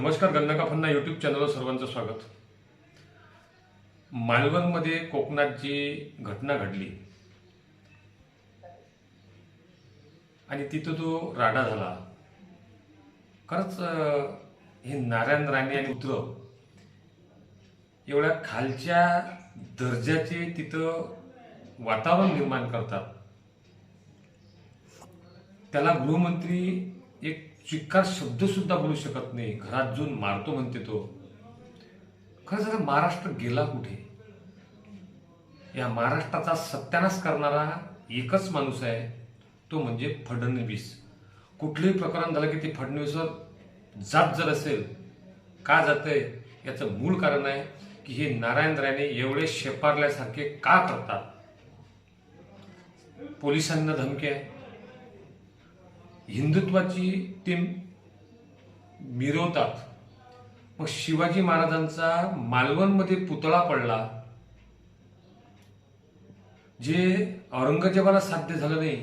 नमस्कार गंधका फन्ना यूट्यूब चॅनलवर सर्वांचं स्वागत. मालवणमध्ये कोकणात जी घटना घडली. आणि तिथं तो राडा झाला. खरंच हे नारायण राणे आणि पुत्र एवढ्या खालच्या दर्जाचे तिथं वातावरण निर्माण करतात. त्याला गृहमंत्री एक चिक्कार शब्दसुद्धा बोलू शकत नाही. घरात जाऊन मारतो म्हणते तो. खरं जरा महाराष्ट्र गेला कुठे? या महाराष्ट्राचा सत्यानाश करणारा एकच माणूस आहे तो म्हणजे फडणवीस. कुठलंही प्रकरण झालं की ते फडणवीसवर जात जर असेल का जातंय याचं मूळ कारण आहे की हे नारायण राणे एवढे शेपारल्यासारखे का करतात? पोलिसांना धमकी आहे. हिंदुत्वाची ते मिरवतात. मग शिवाजी महाराजांचा मालवणमध्ये पुतळा पडला. जे औरंगजेबाला साध्य झालं नाही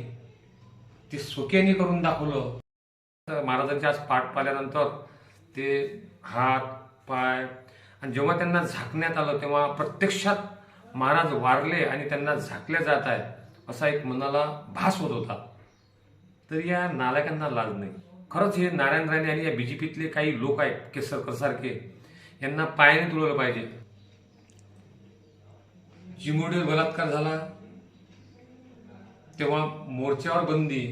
ते सोक्याने करून दाखवलं. तर महाराजांच्या आज पाठ पाल्यानंतर ते हात पाय आणि जेव्हा त्यांना झाकण्यात आलं तेव्हा प्रत्यक्षात महाराज वारले आणि त्यांना झाकले जात आहे असा एक मनाला भास होत होता. तर या नालायकांना लाज नाही. खरंच हे नारायण राणे आणि या बीजेपीतले काही लोक आहेत केसरकर सारखे यांना पायाने तुळवलं पाहिजे. चिमुरडीवर बलात्कार झाला तेव्हा मोर्चावर बंदी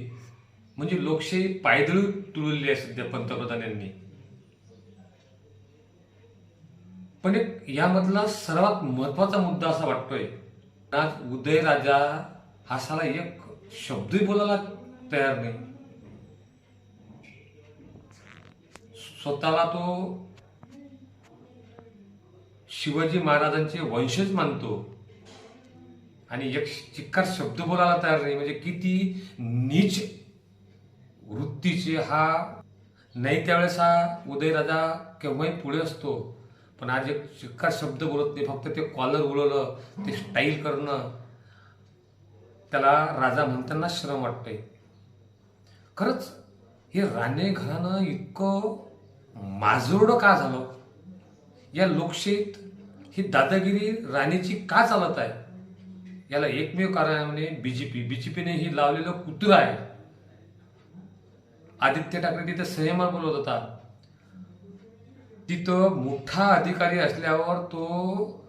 म्हणजे लोकशाही पायदळी तुळवलेली आहे सध्या पंतप्रधान यांनी. पण एक यामधला सर्वात महत्त्वाचा मुद्दा असा वाटतोय आज उदयराजा हा साला एक शब्दही बोलायला तयार नाही स्वतःला तो शिवाजी महाराजांचे वंशज मानतो. आणि एक चिक्कार शब्द बोलायला तयार नाही. म्हणजे किती नीच वृत्तीचे हा नाही त्यावेळेस हा उदयराजा केव्हाही पुढे असतो. पण आज एक चिक्कार शब्द बोलत नाही. फक्त ते कॉलर उडवलं ते स्टाईल करणं त्याला राजा म्हणताना श्रम वाटतंय. खरंच हे राणे घराणं इतकं माजोरडं का झालं? या लोकशाहीत ही दादागिरी राणीची का चालत आहे? याला एकमेव कारण म्हणजे बीजेपी बीजेपीने ही लावलेलं कुत्र आहे. आदित्य ठाकरे तिथं संयमा बोलत होता. तिथं मोठा अधिकारी असल्यावर तो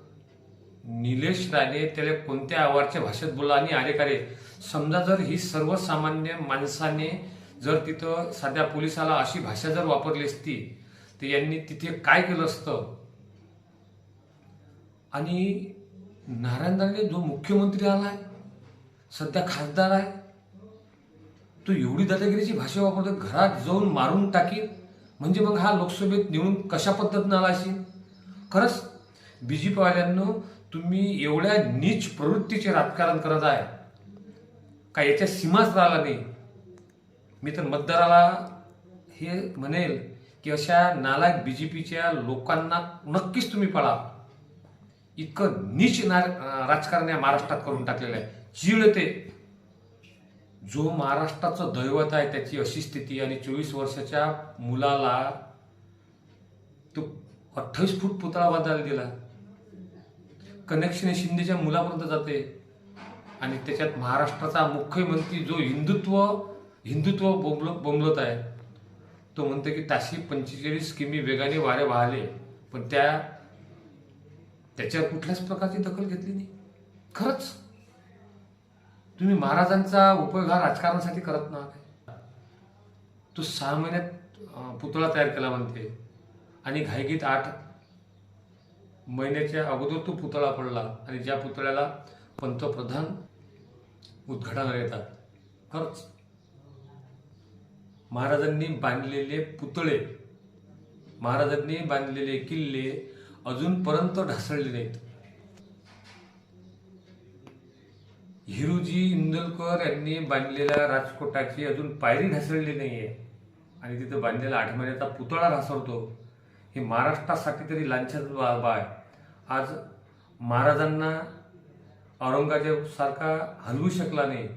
निलेश राणे त्याला कोणत्या आवारच्या भाषेत बोलला आणि अरे का रे? समजा जर ही सर्वसामान्य माणसाने जर तिथं साध्या पोलिसाला अशी भाषा जर वापरली असती तर यांनी तिथे काय केलं असतं? आणि नारायण राणे जो मुख्यमंत्री आलाय सध्या खासदार आहे तो एवढी दादागिरीची भाषा वापरतो घरात जाऊन मारून टाकील म्हणजे मग हा लोकसभेत निवडून कशा पद्धतीनं आला असेल? खरंच बीजेपीवाल्यांनो तुम्ही एवढ्या नीच प्रवृत्तीचे राजकारण करत आहे. का याच्या सीमाच राहिला नाही. मी तर मतदाराला हे म्हणेल की अशा नालायक बी जे पीच्या लोकांना नक्कीच तुम्ही पळा. इतकं नीच ना राजकारण या महाराष्ट्रात करून टाकलेलं आहे. चीड ते. जो महाराष्ट्राचं दैवत आहे त्याची अशी स्थिती आणि चोवीस वर्षाच्या मुलाला तो अठ्ठावीस फूट पुतळा बांधायला दिला. कनेक्शन शिंदेच्या मुलापर्यंत जाते. आणि त्याच्यात महाराष्ट्राचा मुख्यमंत्री जो हिंदुत्व हिंदुत्व बोंबल बोंबलत आहे. तो म्हणतो की ताशी पंचेचाळीस किमी वेगाने वारे वाहले पण त्या त्याच्यावर कुठल्याच प्रकारची दखल घेतली नाही. खरंच. तुम्ही महाराजांचा उपयोग हा राजकारणासाठी करत ना तो सहा महिन्यात पुतळा तयार केला म्हणते. आणि घाईगीत आठ महिन्याच्या अगोदर तो पुतळा पडला आणि ज्या पुतळ्याला पंतप्रधान उद्घाटनाला येतात. खरंच. महाराजांनी बांधलेले पुतळे महाराजांनी बांधलेले किल्ले अजूनपर्यंत ढासळले नाहीत. हिरूजी इंदलकर यांनी बांधलेल्या राजकोटाची अजून पायरी ढासळली नाहीये. आणि तिथं बांधलेला आठ महिन्याचा पुतळा ढासळतो. हे महाराष्ट्रासाठी तरी लांछन बाब आहे आज महाराजांना औरंगजेब सारखा हलवू शकला नाही.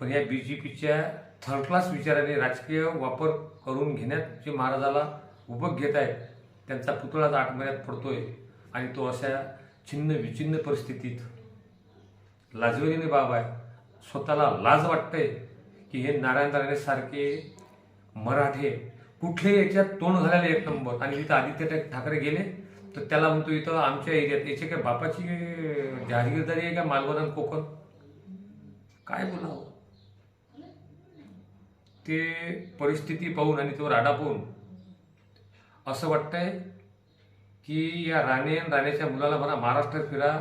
पण या बी जे पीच्या थर्ड क्लास विचाराने राजकीय वापर करून घेण्यात जे महाराजाला उभं घेत आहेत त्यांचा पुतळाच आठ महिन्यात पडतोय आणि तो अशा छिन्न विचिन्न परिस्थितीत लाजवेलीने बाब आहे. स्वतःला लाज वाटते की हे नारायण राणे सारखे मराठे कुठले याच्यात तोंड घालायला एक नंबर आणि तिथं आदित्य ठाकरे गेले तर त्याला म्हणतो इथं आमच्या एरियात याची काय बापाची जहागीरदारी आहे का मालवण कोकण? काय बोलावं? ते परिस्थिती पाहून आणि तो राडा पाहून असं वाटतंय की या राणे आणि राणेच्या मुलाला म्हणा महाराष्ट्रात फिरा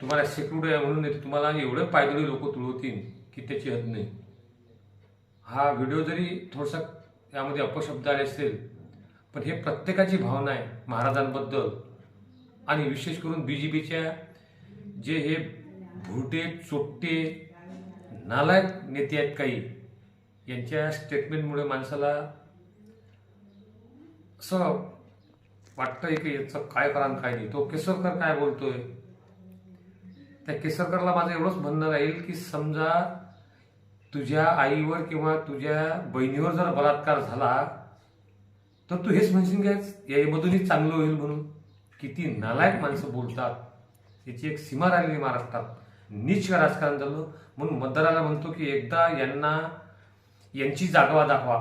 तुम्हाला सिक्युरिटी आहे म्हणून तुम्हाला एवढं पायदळी लोक तुळवतील की त्याची हद नाही. हा व्हिडिओ जरी थोडासा यामध्ये अपशब्द आले असतील पण हे प्रत्येकाची भावना आहे महाराजांबद्दल. आणि विशेष करून बी जे पीच्या जे हे भुरटे चोट्टे नालायक नेते आहेत काही यांच्या स्टेटमेंटमुळे माणसाला असं वाटतंय की याचं काय करा काय नाही. तो केसरकर काय बोलतोय? त्या केसरकरला माझं एवढंच म्हणणं राहील की समजा तुझ्या आईवर किंवा तुझ्या बहिणीवर जर बलात्कार झाला तर तू हेच म्हणशील काय यामधूनही चांगलं होईल म्हणून? किती नालायक माणसं बोलतात. याची एक सीमा राहिली महाराष्ट्रात. नीच राजकारण झालं. म्हणून मतदाराला म्हणतो की एकदा यांना यांची जागवा दाखवा.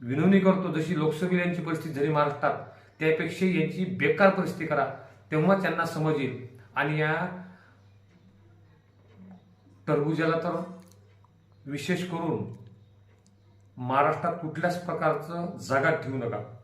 विनवणी करतो जशी लोकसभेला यांची परिस्थिती झाली महाराष्ट्रात त्यापेक्षा यांची बेकार परिस्थिती करा तेव्हा त्यांना समज येईल. आणि या टरबुजाला तर विशेष करून महाराष्ट्रात कुठल्याच प्रकारचं जागा ठेवू नका.